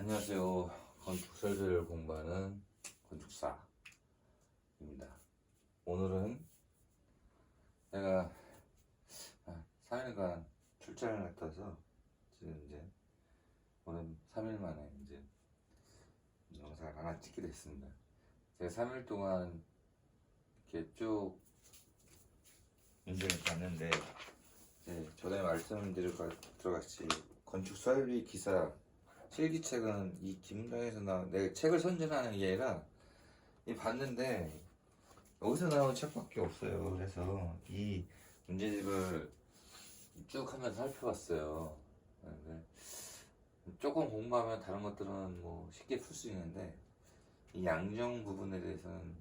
안녕하세요. 건축 설계를 공부하는 건축사입니다. 오늘은 내가 4일간 출장을 갔다 와서 지금 이제 오늘 3일 만에 이제 영상을 하나 찍게 됐습니다. 제가 3일 동안 이렇게 쭉 문제를 봤는데 이제 전에 말씀드릴 것 들어갔지 건축 설비 기사 실기책은 이 김정에서 나온 내가 책을 선전하는 게 아니라 이 봤는데 여기서 나온 책밖에 없어요. 그래서 이 문제집을 쭉 하면서 살펴봤어요. 근데 조금 공부하면 다른 것들은 뭐 쉽게 풀 수 있는데 이 양정 부분에 대해서는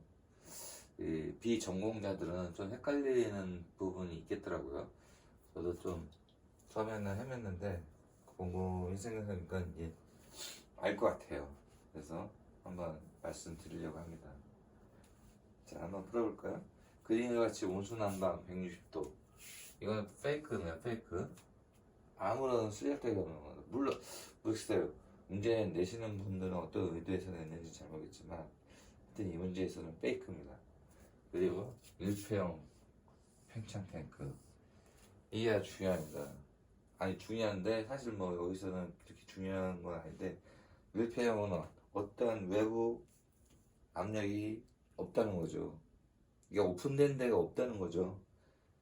이 비전공자들은 좀 헷갈리는 부분이 있겠더라고요. 저도 좀 처음에는 헤맸는데 공부 생각하니까 이게 알 것 같아요. 그래서 한번 말씀드리려고 합니다. 자, 한번 풀어볼까요? 그림과 같이 온수난방 160도. 이건 페이크네요, 페이크. 아무런 쓸데가 없는 거예요. 물론, 모르겠어요. 문제 내시는 분들은 어떤 의도에서 냈는지 잘 모르겠지만, 하여튼 이 문제에서는 페이크입니다. 그리고 밀폐형 팽창 탱크. 이게 아주 중요합니다. 아니 중요한데 사실 뭐 여기서는 그렇게 중요한 건 아닌데 밀폐 형은 어떤 외부 압력이 없다는 거죠. 이게 오픈된 데가 없다는 거죠.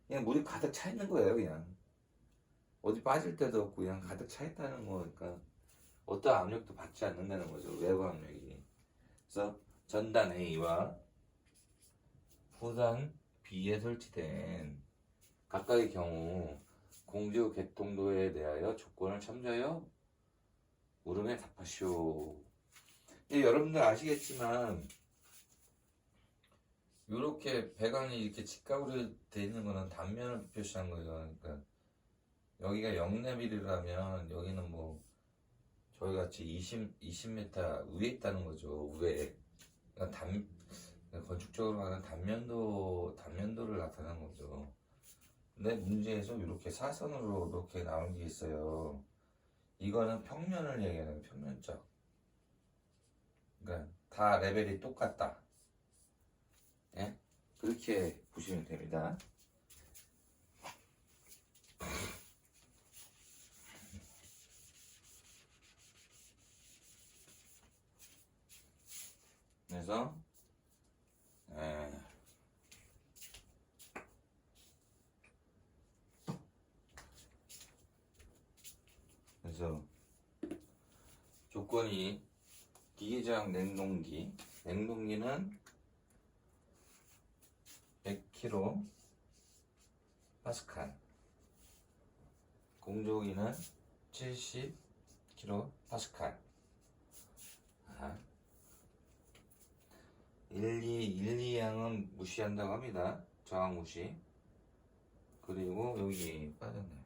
그냥 물이 가득 차 있는 거예요, 그냥. 어디 빠질 데도 없고 그냥 가득 차 있다는 거니까 어떤 압력도 받지 않는다는 거죠. 외부 압력이. 그래서 전단 A와 후단 B에 설치된 각각의 경우 공주 개통도에 대하여 조건을 참조하여 물음에 답하시오. 예, 여러분들 아시겠지만 이렇게 배관이 이렇게 직각으로 돼 있는 거는 단면을 표시한 거예요. 그러니까 여기가 0레밀이라면 여기는 뭐 저희 같이 20 20m 위에 있다는 거죠. 위에. 그러니까 단 건축적으로 하는 단면도 단면도를 나타내는 거죠. 근데 문제에서 이렇게 사선으로 이렇게 나온 게 있어요. 이거는 평면을 얘기하는 평면적. 그러니까 다 레벨이 똑같다. 예? 그렇게 보시면 됩니다. 그래서 에, 그래서 조건이 기계장 냉동기. 냉동기는 100kg 파스칼. 공조기는 70kg 파스칼. 아. 1, 2, 1, 2양은 무시한다고 합니다. 저항 무시. 그리고 여기 빠졌네요.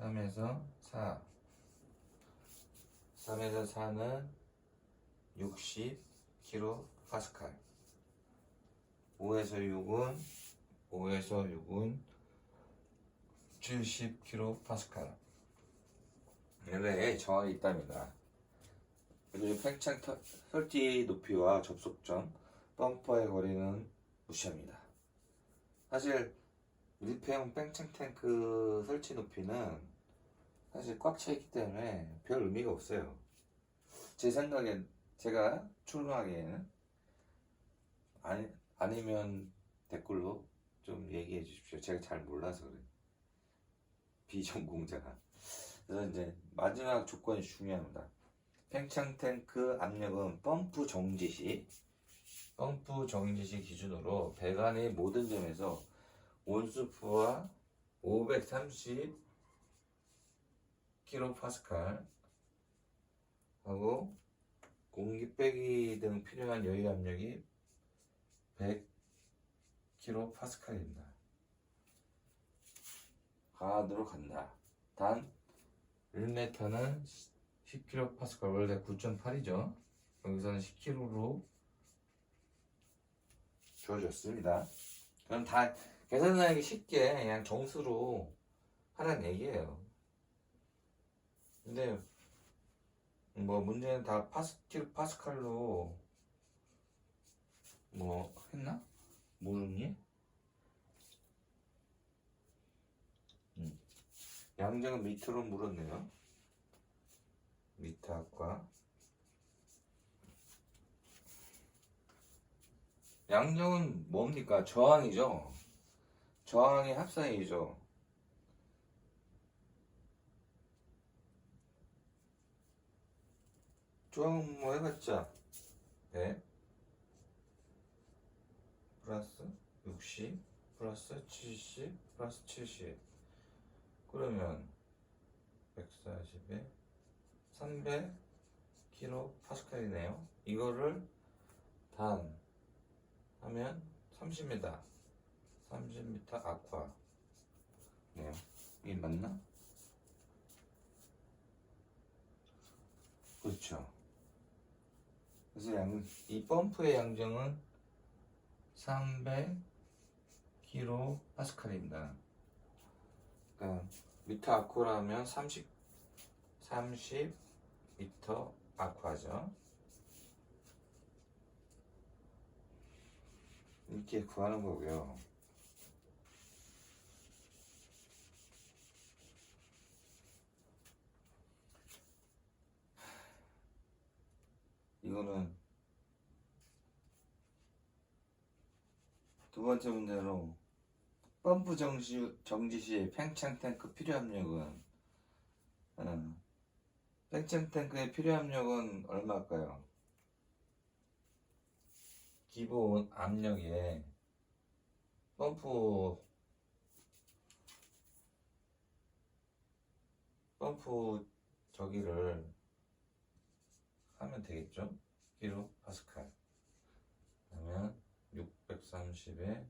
3에서 4 3에서 4는 60kg 파스칼. 5에서 6은 5에서 6은 70kg 파스칼. 이렇게 정확히 있답니다. 그리고 팽창 터- 설치 높이와 접속점 펌퍼의 거리는 무시합니다. 사실 밀폐형 뺑창 탱크 설치 높이는 사실 꽉 차 있기 때문에 별 의미가 없어요. 제 생각엔 제가 추론하기에는 아니 아니면 댓글로 좀 얘기해 주십시오. 제가 잘 몰라서 그래. 비전공자가. 그래서 이제 마지막 조건이 중요합니다. 팽창 탱크 압력은 펌프 정지 시 펌프 정지 시 기준으로 배관의 모든 점에서 온수프와 530 kPa 하고 공기 빼기 등 필요한 여유 압력이 100 kPa입니다. 가도록 간다. 단 1m는 10 kPa 원래 9.8이죠. 여기서는 10kg로 주어졌습니다. 그럼 다 계산하기 쉽게 그냥 정수로 하라는 얘기예요. 근데 뭐 문제는 다 파스킬 파스칼로 뭐 했나? 모르니? 음. 양정은 미터로 물었네요. 아까 양정은 뭡니까? 저항이죠. 저항의 합산이죠. 저항 뭐 해봤자 네 플러스 60 플러스 70 플러스 70 그러면 140에 300 킬로 파스칼이네요. 이거를 단 하면 30m 30m 아쿠아 네요. 이게 맞나? 그렇죠. 그래서 양, 이 펌프의 양정은 300 킬로 파스칼입니다. 그러니까 미터 아쿠아라면 30 30 미터 아쿠아죠. 이렇게 구하는 거고요. 이거는 두 번째 문제로 펌프 정지, 정지 시 팽창 탱크 필요 압력은 어, 팽창 탱크의 필요 압력은 얼마일까요? 기본 압력에 펌프 펌프 저기를 하면 되겠죠? 킬로 파스칼. 그러면 630에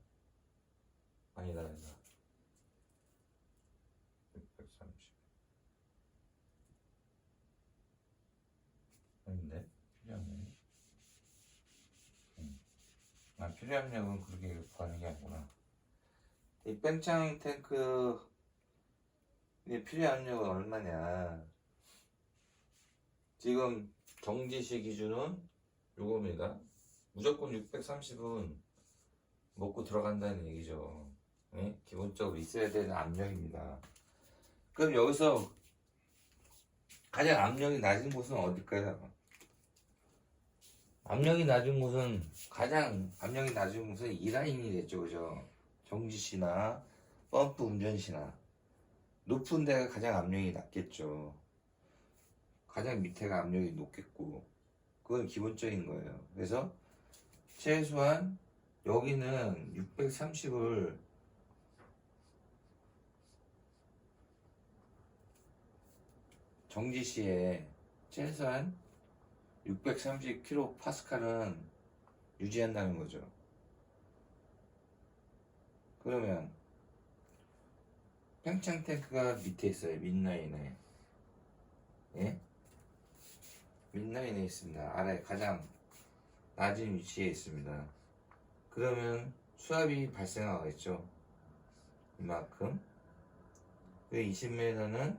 아니다. 아니다 630 아닌데? 필요합력이 음. 아 필요합력은 그렇게 구하는 게 아니구나. 이 뺑창 탱크 이 필요합력은 얼마냐? 지금 정지시 기준은 요겁니다. 무조건 630은 먹고 들어간다는 얘기죠. 예? 기본적으로 있어야 되는 압력입니다. 그럼 여기서 가장 압력이 낮은 곳은 어딜까요? 압력이 낮은 곳은 가장 압력이 낮은 곳은 이 라인이겠죠, 그죠? 정지시나 펌프 운전시나 높은 데가 가장 압력이 낮겠죠. 가장 밑에가 압력이 높겠고 그건 기본적인 거예요. 그래서 최소한 여기는 630을 정지 시에 최소한 630kPa는 유지한다는 거죠. 그러면 팽창 탱크가 밑에 있어요. 밑라인에. 예? 밑라인에 있습니다. 아래 가장 낮은 위치에 있습니다. 그러면 수압이 발생하겠죠. 이만큼. 그 20m는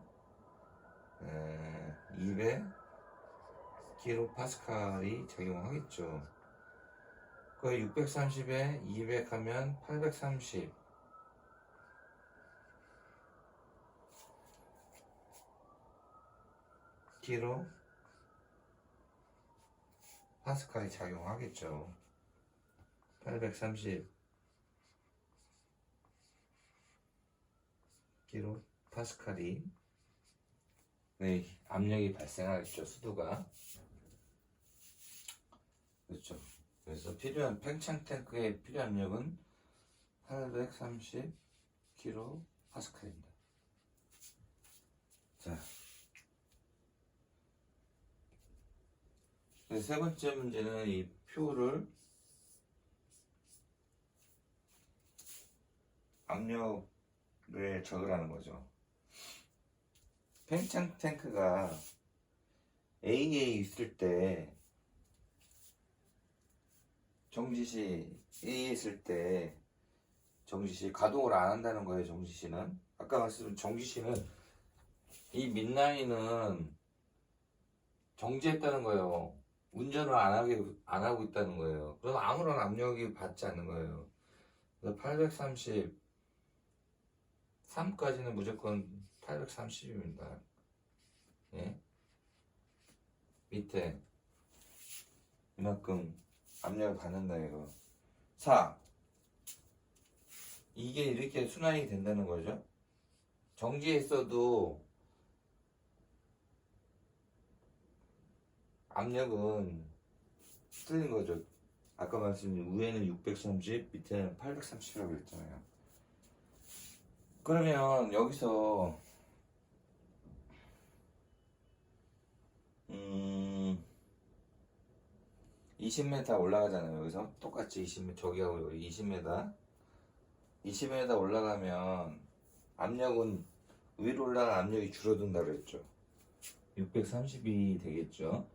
200kPa이 작용하겠죠. 그 630에 200 하면 830. 키로 파스칼이 작용하겠죠. 830 키로 파스칼이 네, 압력이 발생하겠죠. 수도가 그렇죠. 그래서 필요한 팽창 탱크의 필요 압력은 830 키로 파스칼입니다. 자. 세 번째 문제는 이 표를 압력을 적으라는 거죠. 팽창 탱크가 A에 있을 때 정지시 A에 있을 때 정지시 가동을 안 한다는 거예요. 정지시는 아까 말씀드린 정지시는 이 밑라인은 정지했다는 거예요. 운전을 안 하게 안 하고 있다는 거예요. 그럼 아무런 압력이 받지 않는 거예요. 그래서 830 3까지는 무조건 830입니다. 예? 밑에 이만큼 압력을 받는다 이거. 4 이게 이렇게 순환이 된다는 거죠. 정지했어도 압력은 틀린 거죠. 아까 말씀드린 위에는 630, 밑에는 830이라고 그랬잖아요. 그러면 여기서 음 20m 올라가잖아요. 여기서 똑같이 20m 저기하고 여기 20m 20m 올라가면 압력은 위로 올라간 압력이 줄어든다 그랬죠. 630이 되겠죠.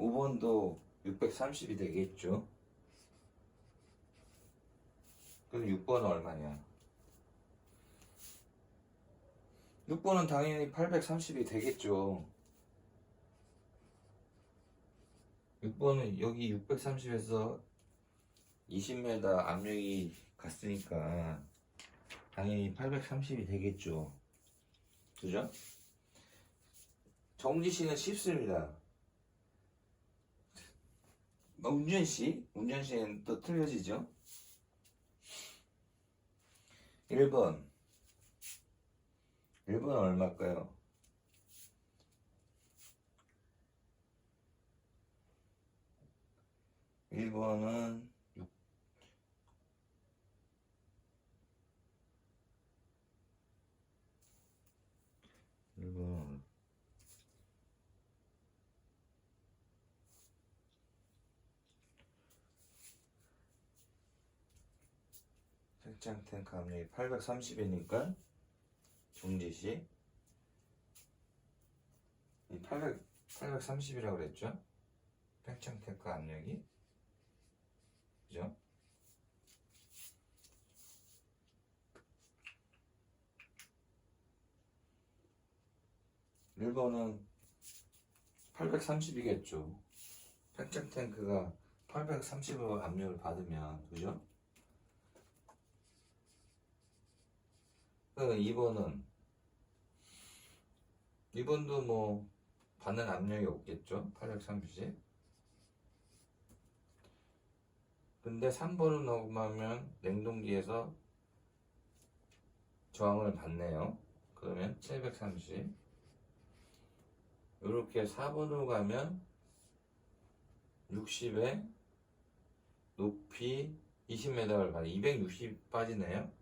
오번도 630이 되겠죠. 그럼 6번은 얼마냐? 6번은 당연히 830이 되겠죠. 6번은 여기 630에서 20m 압력이 갔으니까 당연히 830이 되겠죠. 그죠? 정지시는 쉽습니다. 뭐 운전시? 운전시는 또 틀려지죠? 1번 1번 얼마일까요? 1번은 6 1번 책장 탱크 압력이 830이니까 중지시 이 800, 830이라고 그랬죠? 팽창 탱크 압력이 그죠? 일번은 830이겠죠. 팽창 탱크가 830의 압력을 받으면 그죠? 그 2번은. 2번도 뭐 받는 압력이 없겠죠? 830 근데 3번을 녹음하면 냉동기에서 저항을 받네요. 그러면 730 이렇게 4번으로 가면 60에 높이 20m를 받아. 260 빠지네요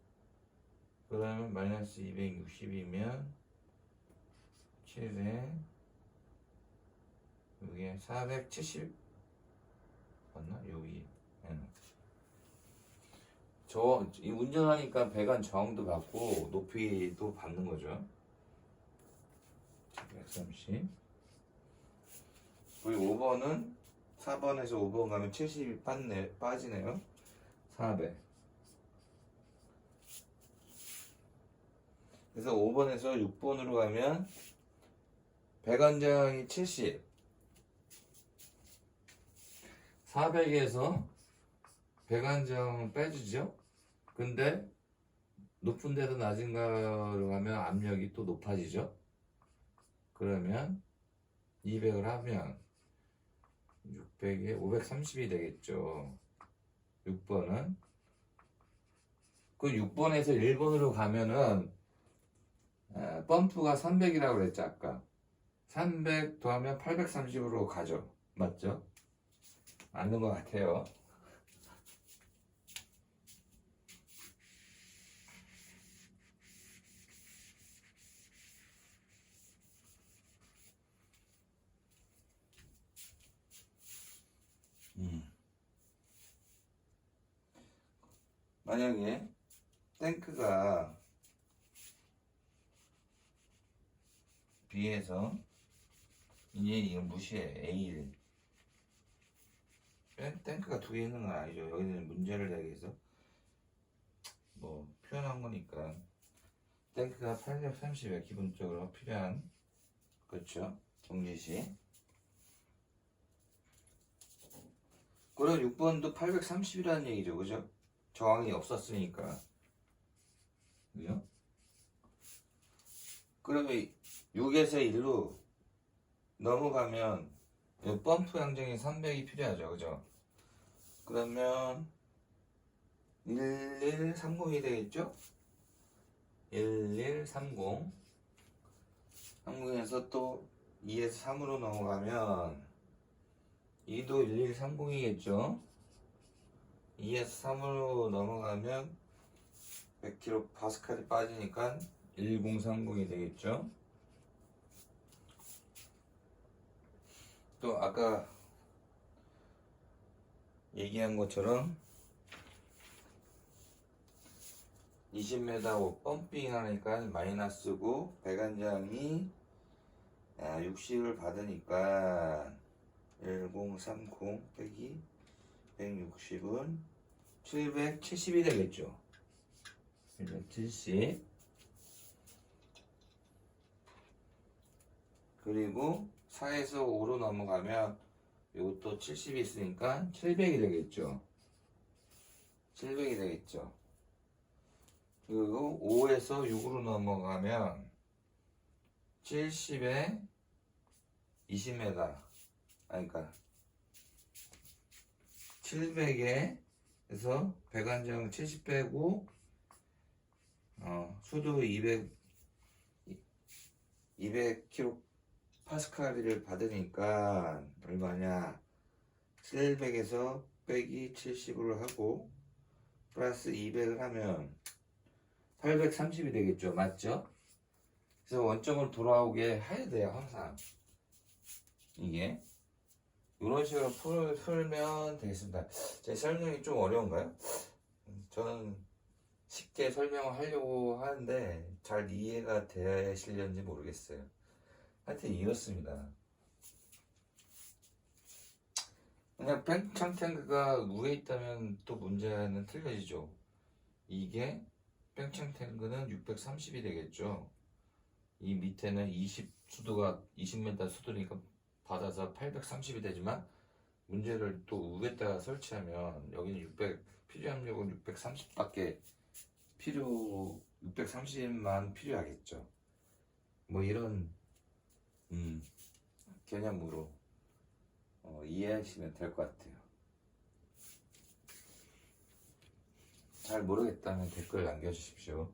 그러면 마이너스 260이면 7에 여기에 470 맞나? 여기. 저이 운전하니까 배관 저항도 받고 높이도 받는 거죠. 130 우리 5번은 4번에서 5번 가면 70이 빠네, 빠지네요. 400 그래서 5번에서 6번으로 가면 배관장이 70 400에서 배관장을 빼주죠? 근데 높은 데서 낮은 가로 가면 압력이 또 높아지죠? 그러면 200을 하면 600에 530이 되겠죠. 6번은. 그 6번에서 1번으로 가면은 에, 펌프가 300이라고 그랬죠 아까 300 더하면 830으로 가죠 맞죠? 맞는 것 같아요 음. 만약에 탱크가 B에서 이제 이건 무시해. A1 탱- 탱크가 두 개 있는 건 아니죠. 여기는 문제를 내기 위해서 뭐 표현한 거니까. 탱크가 830에 기본적으로 필요한 그렇죠 정지시. 그럼 6번도 830이라는 얘기죠. 그죠? 저항이 없었으니까. 그죠? 그러면 6에서 1로 넘어가면 이 펌프 양정이 300이 필요하죠. 그죠? 그러면 1130이 되겠죠? 1130 30에서 또 2에서 3으로 넘어가면 2도 1130이겠죠? 2에서 3으로 넘어가면 100kg 파스칼이 빠지니까 1030이 되겠죠 또 아까 얘기한 것처럼 20m 펌핑 하니까 마이너스고 배관장이 60을 받으니까 1030 빼기 160은 770이 되겠죠. 770 그리고 4에서 5로 넘어가면 이것도 70이 있으니까 700이 되겠죠. 700이 되겠죠. 그리고 5에서 6으로 넘어가면 70에 20m 아니 그러니까 700에서 배관장 70 빼고 어, 수도 200 200kg 파스칼을 받으니까 얼마냐? 700에서 빼기 70으로 하고 플러스 200을 하면 830이 되겠죠. 맞죠? 그래서 원점으로 돌아오게 해야 돼요 항상. 이게. 이런 식으로 풀, 풀면 되겠습니다. 제 설명이 좀 어려운가요? 음, 저는 쉽게 설명을 하려고 하는데 잘 이해가 되실는지 모르겠어요 하여튼 이렇습니다 그냥 팽창 탱크가 위에 있다면 또 문제는 틀려지죠 이게 뺑창 탱크는 630이 되겠죠. 이 밑에는 20 수도가 20m 수도니까 받아서 830이 되지만 문제를 또 위에다가 설치하면 여기는 600 필요 압력은 630밖에 필요 630만 필요하겠죠. 뭐 이런 음, 개념으로 어, 이해하시면 될 것 같아요. 잘 모르겠다면 댓글 남겨주십시오.